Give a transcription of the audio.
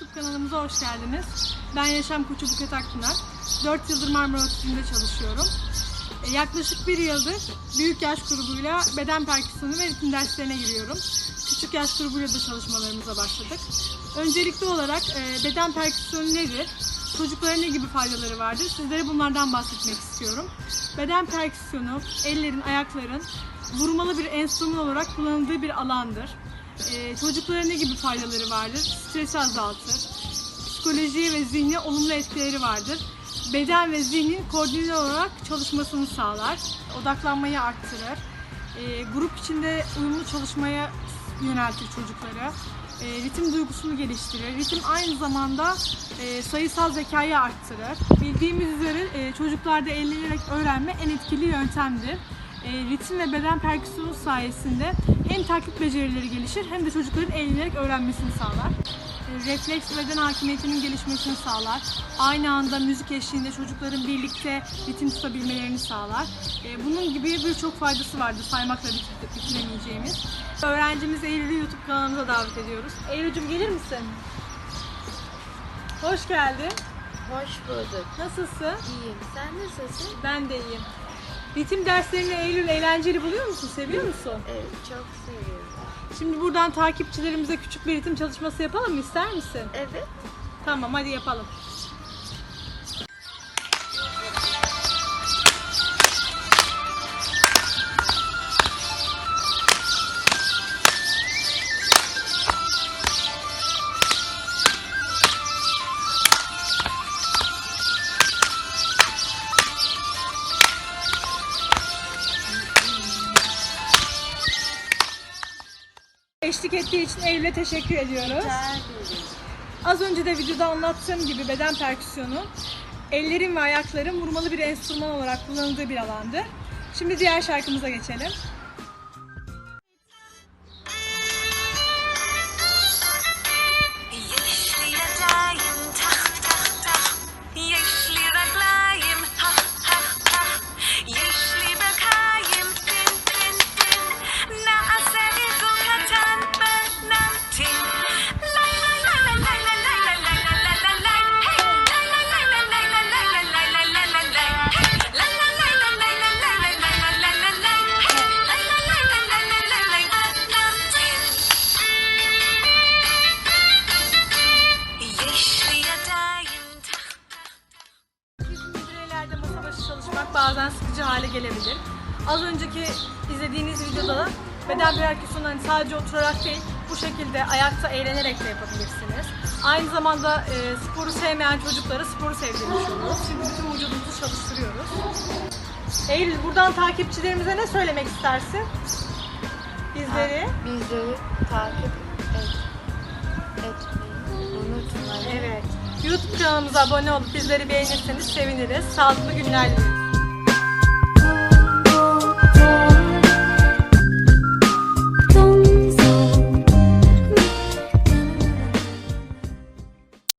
hoş geldiniz. Ben Yaşam Koçu Buket Akpınar. 4 yıldır Marmara Otisi'nde çalışıyorum. E, Yaklaşık bir yıldır büyük yaş grubuyla beden perküsyonu ve ritim derslerine giriyorum. Küçük yaş grubuyla da çalışmalarımıza başladık. Öncelikli olarak e, beden perküsyonu nedir? Çocuklara ne gibi faydaları vardır? Sizlere bunlardan bahsetmek istiyorum. Beden perküsyonu, ellerin, ayakların vurmalı bir enstrüman olarak kullanıldığı bir alandır. Ee, çocuklara ne gibi faydaları vardır? Stresi azaltır. Psikolojiye ve zihne olumlu etkileri vardır. Beden ve zihnin koordineli olarak çalışmasını sağlar. Odaklanmayı arttırır. Ee, grup içinde uyumlu çalışmaya yöneltir çocukları. Ee, ritim duygusunu geliştirir. Ritim aynı zamanda e, sayısal zekayı arttırır. Bildiğimiz üzere e, çocuklarda eğlenerek öğrenme en etkili yöntemdir. E, ritim ve beden perküsyonu sayesinde hem taklit becerileri gelişir hem de çocukların eğlenerek öğrenmesini sağlar. E, refleks ve beden hakimiyetinin gelişmesini sağlar. Aynı anda müzik eşliğinde çocukların birlikte ritim tutabilmelerini sağlar. E, bunun gibi birçok faydası vardır saymakla bitir- bitiremeyeceğimiz. Öğrencimiz Eylül'ü YouTube kanalımıza davet ediyoruz. Eylül'cüm gelir misin? Hoş geldin. Hoş bulduk. Nasılsın? İyiyim. Sen nasılsın? Ben de iyiyim. Ritim derslerini Eylül eğlenceli buluyor musun? Seviyor musun? Evet, çok seviyorum. Şimdi buradan takipçilerimize küçük bir ritim çalışması yapalım mı? İster misin? Evet. Tamam hadi yapalım. Eşlik ettiği için Eylül'e teşekkür ediyoruz. Az önce de videoda anlattığım gibi beden perküsyonu ellerin ve ayakların vurmalı bir enstrüman olarak kullanıldığı bir alandır. Şimdi diğer şarkımıza geçelim. Başı çalışmak bazen sıkıcı hale gelebilir. Az önceki izlediğiniz videoda da beden perküsyonu hani sadece oturarak değil, bu şekilde ayakta eğlenerek de yapabilirsiniz. Aynı zamanda e, sporu sevmeyen çocuklara sporu sevdirmiş oluruz. Çünkü bütün vücudumuzu çalıştırıyoruz. Eylül buradan takipçilerimize ne söylemek istersin? Bizleri. Bizleri takip et. Etmeyi unutmayın. Evet. YouTube kanalımıza abone olup bizleri beğenirseniz seviniriz. Sağlıklı günler dileriz.